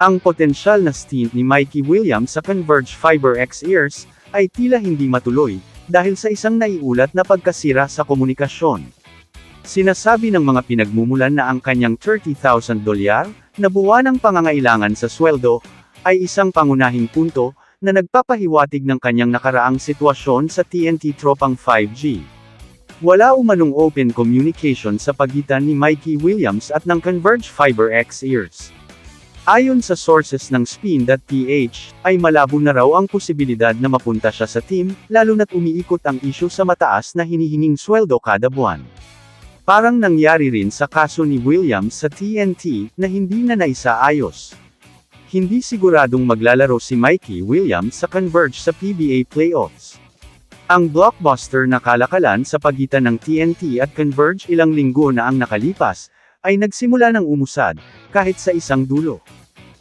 Ang potensyal na stint ni Mikey Williams sa Converge Fiber X Ears, ay tila hindi matuloy, dahil sa isang naiulat na pagkasira sa komunikasyon. Sinasabi ng mga pinagmumulan na ang kanyang 30,000 dolyar, na buwan ng pangangailangan sa sweldo, ay isang pangunahing punto, na nagpapahiwatig ng kanyang nakaraang sitwasyon sa TNT Tropang 5G. Wala umanong open communication sa pagitan ni Mikey Williams at ng Converge Fiber X Ears. Ayon sa sources ng Spin.ph, ay malabo na raw ang posibilidad na mapunta siya sa team, lalo na't umiikot ang isyu sa mataas na hinihinging sweldo kada buwan. Parang nangyari rin sa kaso ni Williams sa TNT, na hindi na naisaayos. Hindi siguradong maglalaro si Mikey Williams sa Converge sa PBA playoffs. Ang blockbuster na kalakalan sa pagitan ng TNT at Converge ilang linggo na ang nakalipas, ay nagsimula ng umusad, kahit sa isang dulo.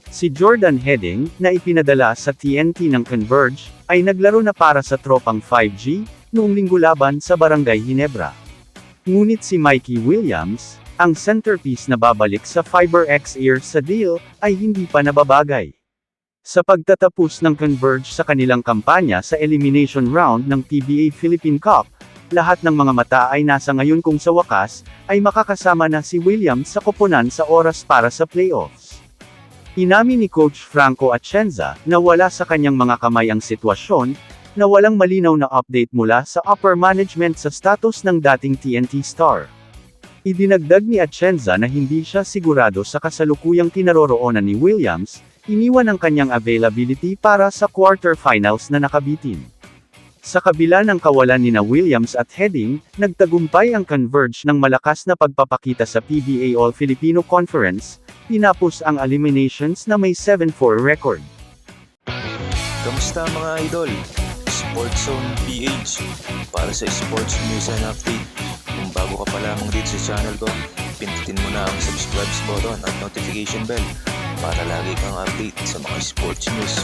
Si Jordan Heading, na ipinadala sa TNT ng Converge, ay naglaro na para sa tropang 5G, noong linggo laban sa Barangay Hinebra. Ngunit si Mikey Williams, ang centerpiece na babalik sa Fiber X Ear sa deal, ay hindi pa nababagay. Sa pagtatapos ng Converge sa kanilang kampanya sa elimination round ng PBA Philippine Cup, lahat ng mga mata ay nasa ngayon kung sa wakas, ay makakasama na si Williams sa koponan sa oras para sa playoffs. Inamin ni Coach Franco Atienza, na wala sa kanyang mga kamay ang sitwasyon, na walang malinaw na update mula sa upper management sa status ng dating TNT star. Idinagdag ni Atienza na hindi siya sigurado sa kasalukuyang kinaroroonan ni Williams, iniwan ang kanyang availability para sa quarterfinals na nakabitin. Sa kabila ng kawalan ni na Williams at Heading, nagtagumpay ang Converge ng malakas na pagpapakita sa PBA All-Filipino Conference, tinapos ang eliminations na may 7-4 record. Kamusta mga idol? Sports Zone PH para sa sports news and update. Kung bago ka pa lang dito sa channel ko, pindutin mo na ang subscribe button at notification bell para lagi kang update sa mga sports news.